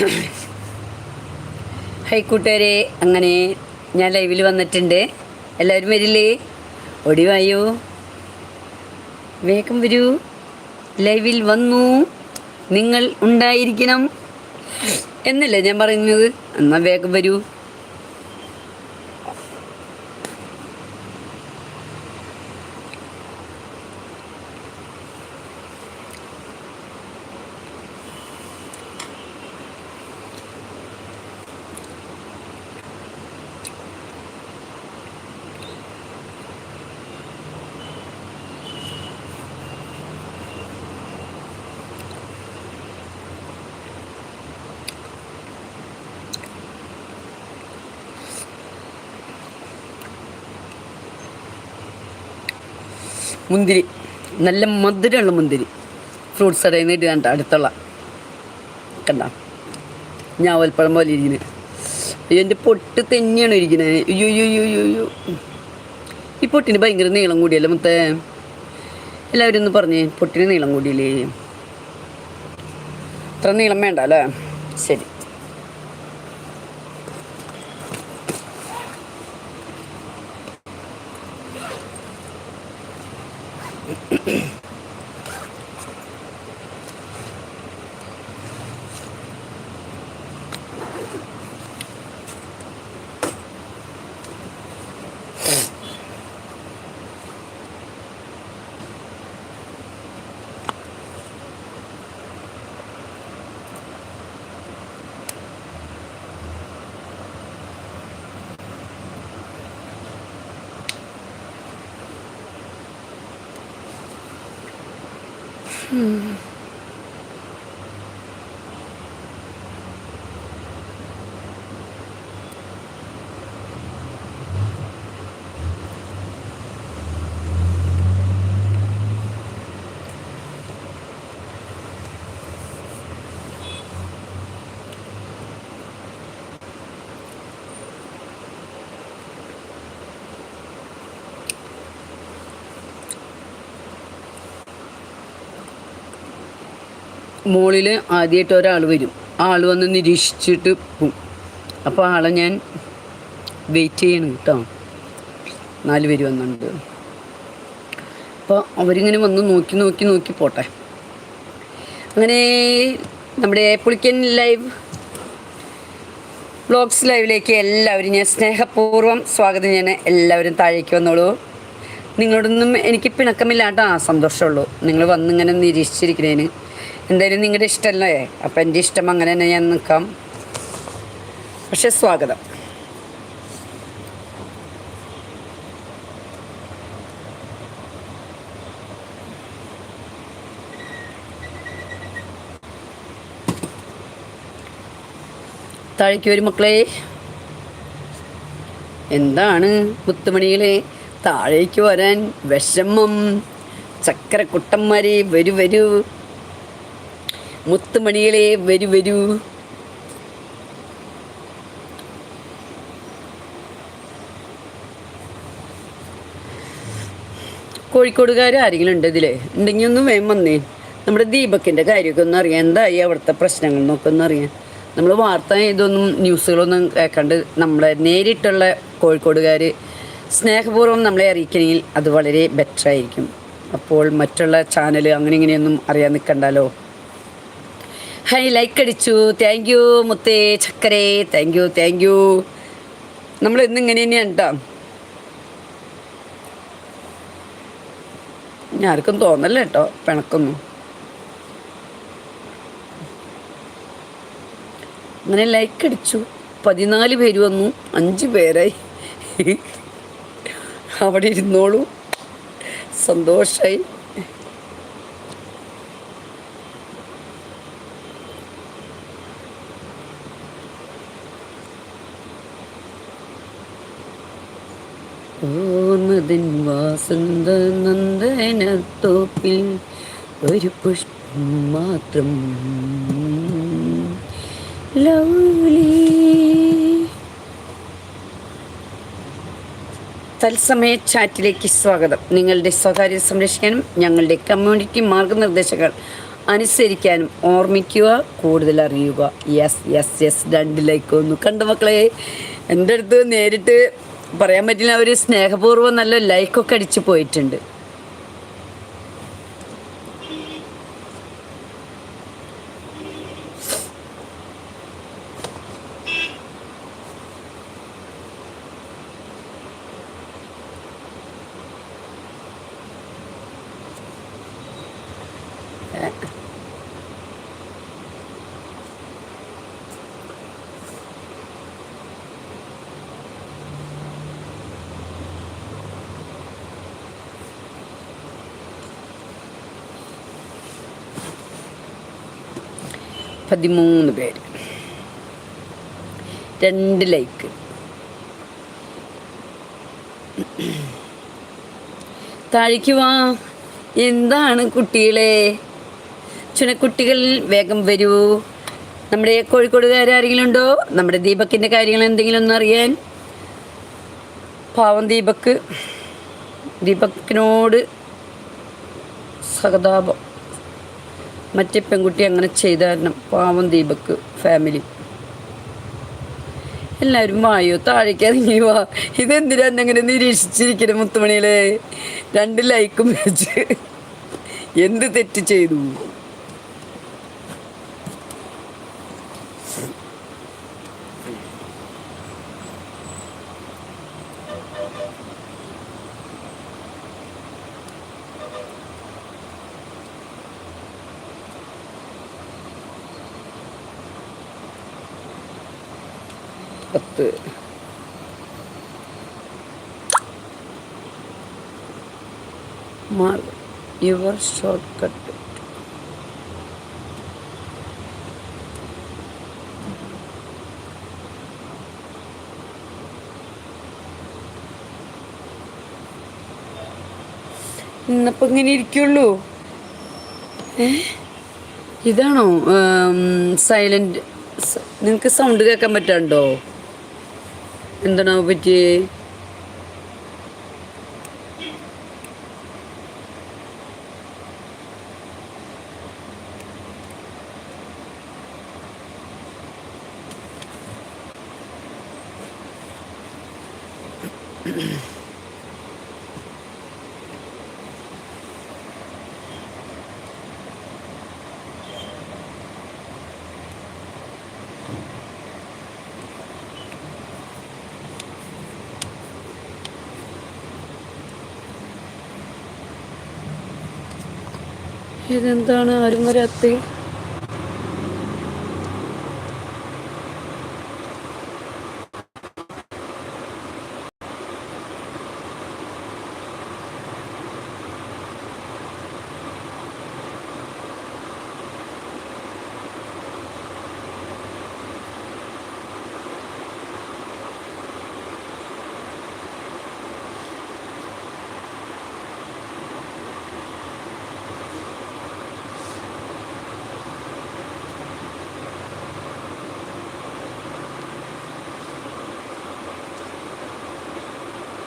High കൂട്ടുകാരെ അങ്ങനെ ഞാൻ ലൈവിൽ വന്നിട്ടുണ്ട്. എല്ലാവരും വരില്ലേ? ഓടി വായോ. വേഗം വരൂ. ലൈവിൽ വന്നു. നിങ്ങൾ ഉണ്ടായിരിക്കണം. എന്നല്ലേ ഞാൻ പറയുന്നത്? എന്നാൽ വേഗം വരൂ. മുന്തിരി. നല്ല മധുരമുള്ള മുന്തിരി. ഫ്രൂട്ട്സ് കടയിൽ നിന്ന് അടുത്തുള്ള. കണ്ട? ഞാൻ ഒൽപ്പഴം പോലെ ഇരിക്കുന്നത് എന്റെ പൊട്ട് തന്നെയാണ് ഇരിക്കുന്നത് അയ്യോ അയ്യോ അയ്യോ. ഈ പൊട്ടിന് ഭയങ്കര നീളം കൂടിയല്ലേ മുത്തേ? എല്ലാവരും ഒന്ന് പറഞ്ഞേ പൊട്ടിന് നീളം കൂടിയില്ലേ? ഇത്ര നീളം വേണ്ട അല്ലേ? ശരി. Hmm. മുകളിൽ ആദ്യമായിട്ട് ഒരാൾ വരും. ആൾ വന്ന് നിരീക്ഷിച്ചിട്ട് പോവും. അപ്പോൾ ആളെ ഞാൻ വെയിറ്റ് ചെയ്യണം കേട്ടോ നാല് പേര് വന്നിട്ടുണ്ട് അപ്പോൾ അവരിങ്ങനെ വന്ന് നോക്കി നോക്കി നോക്കി പോട്ടെ. അങ്ങനെ നമ്മുടെ പുളിക്കൻ ലൈവ് ബ്ലോഗ്സ് ലൈവിലേക്ക് എല്ലാവരും ഞാൻ സ്നേഹപൂർവം സ്വാഗതം ഞാൻ എല്ലാവരും താഴേക്ക് വന്നോളൂ. നിങ്ങളോടൊന്നും എനിക്ക് പിണക്കമില്ലാട്ടോ ആ സന്തോഷമുള്ളൂ. നിങ്ങൾ വന്നിങ്ങനെ നിരീക്ഷിച്ചിരിക്കുന്നതിന് എന്തായാലും നിങ്ങളുടെ ഇഷ്ടമല്ലേ അപ്പം എന്റെ ഇഷ്ടം അങ്ങനെ തന്നെ ഞാൻ നിൽക്കാം പക്ഷെ സ്വാഗതം. താഴേക്ക് വരും മക്കളെ. എന്താണ് മുത്തുമണികളെ? താഴേക്ക് വരാൻ വിഷമം. ചക്കരക്കുട്ടന്മാരെ വരൂ വരൂ. മുത്തുമണികളെ വരൂ വരൂ. കോഴിക്കോടുകാർ ആരെങ്കിലും ഉണ്ട് ഇതിൽ ഉണ്ടെങ്കിൽ ഒന്ന് വേഗം വന്നേ. നമ്മുടെ ദീപക്കിന്റെ കാര്യമൊക്കെ ഒന്ന് അറിയാം. എന്തായി അവിടുത്തെ പ്രശ്നങ്ങൾ എന്നൊക്കെ അറിയാം. നമ്മൾ വാർത്ത ഇതൊന്നും ന്യൂസുകളൊന്നും കേൾക്കാണ്ട് നമ്മളെ നേരിട്ടുള്ള കോഴിക്കോടുകാർ സ്നേഹപൂർവം നമ്മളെ അറിയിക്കണമെങ്കിൽ അത് വളരെ ബെറ്ററായിരിക്കും അപ്പോൾ മറ്റുള്ള ചാനൽ അങ്ങനെ ഇങ്ങനെയൊന്നും അറിയാൻ നിൽക്കണ്ടല്ലോ ഹൈ ലൈക്ക് അടിച്ചു. താങ്ക് യു മുത്തേ ചക്കരേ. താങ്ക് യു താങ്ക് യു നമ്മൾ ഇന്ന് ഇങ്ങനെ തന്നെയാണ് കേട്ടോ. ഇനി ആർക്കും തോന്നല്ല കേട്ടോ പിണക്കൊന്നും. അങ്ങനെ ലൈക്ക് അടിച്ചു. പതിനാല് പേര് വന്നു. അഞ്ച് പേരായി. അവിടെ ഇരുന്നോളൂ. സന്തോഷമായി വാസന്ത നന്ദനത്തോപ്പിൽ ഒരു പുഷ്പം മാത്രം. ലൗലി. തത്സമയ ചാറ്റിലേക്ക് സ്വാഗതം. നിങ്ങളുടെ സ്വകാര്യത സംരക്ഷിക്കാനും ഞങ്ങളുടെ കമ്മ്യൂണിറ്റി മാർഗനിർദ്ദേശങ്ങൾ അനുസരിക്കാനും ഓർമ്മിക്കുക കൂടുതൽ അറിയുക. യെസ് യെസ് യെസ് രണ്ട് ലൈക്ക് ഒന്ന് കണ്ട മക്കളെ എന്റെ അടുത്ത് നേരിട്ട് പറയാൻ പറ്റില്ല അവർ സ്നേഹപൂർവം നല്ല ലൈക്കൊക്കെ അടിച്ചു പോയിട്ടുണ്ട്. പതിമൂന്ന് പേര്. രണ്ട് ലൈക്ക്. താഴേക്ക് വാ. എന്താണ് കുട്ടികളെ? ചുണക്കുട്ടികൾ വേഗം വരൂ. നമ്മുടെ കോഴിക്കോടുകാരെങ്കിലും ഉണ്ടോ? നമ്മുടെ ദീപക്കിന്റെ കാര്യങ്ങൾ എന്തെങ്കിലും ഒന്ന് അറിയാൻ? പാവം ദീപക്ക് ദീപക്കിനോട് സഹതാപം. മറ്റേ പെൺകുട്ടി അങ്ങനെ ചെയ്ത കാരണം പാവം ദീപക്ക് ഫാമിലി എല്ലാവരും വായോ താഴേക്ക് ഇറങ്ങി വാ. ഇതെന്തിനാ എന്നെങ്ങനെ നിരീക്ഷിച്ചിരിക്കണം മുത്തുമണിയിലെ രണ്ട് ലൈക്കും വെച്ച്. എന്ത് തെറ്റ് ചെയ്തു? പത്ത്. മാർഗ് യുവർ ഷോർട്ട് കട്ട് ഇന്നപ്പം ഇങ്ങനെ ഇരിക്കുള്ളൂ? ഇതാണോ സൈലന്റ് നിങ്ങൾക്ക് സൗണ്ട് കേൾക്കാൻ പറ്റാണ്ടോ? എന്താണോ പറ്റിയേ ഇതെന്താണ് ആരും വരാത്തേ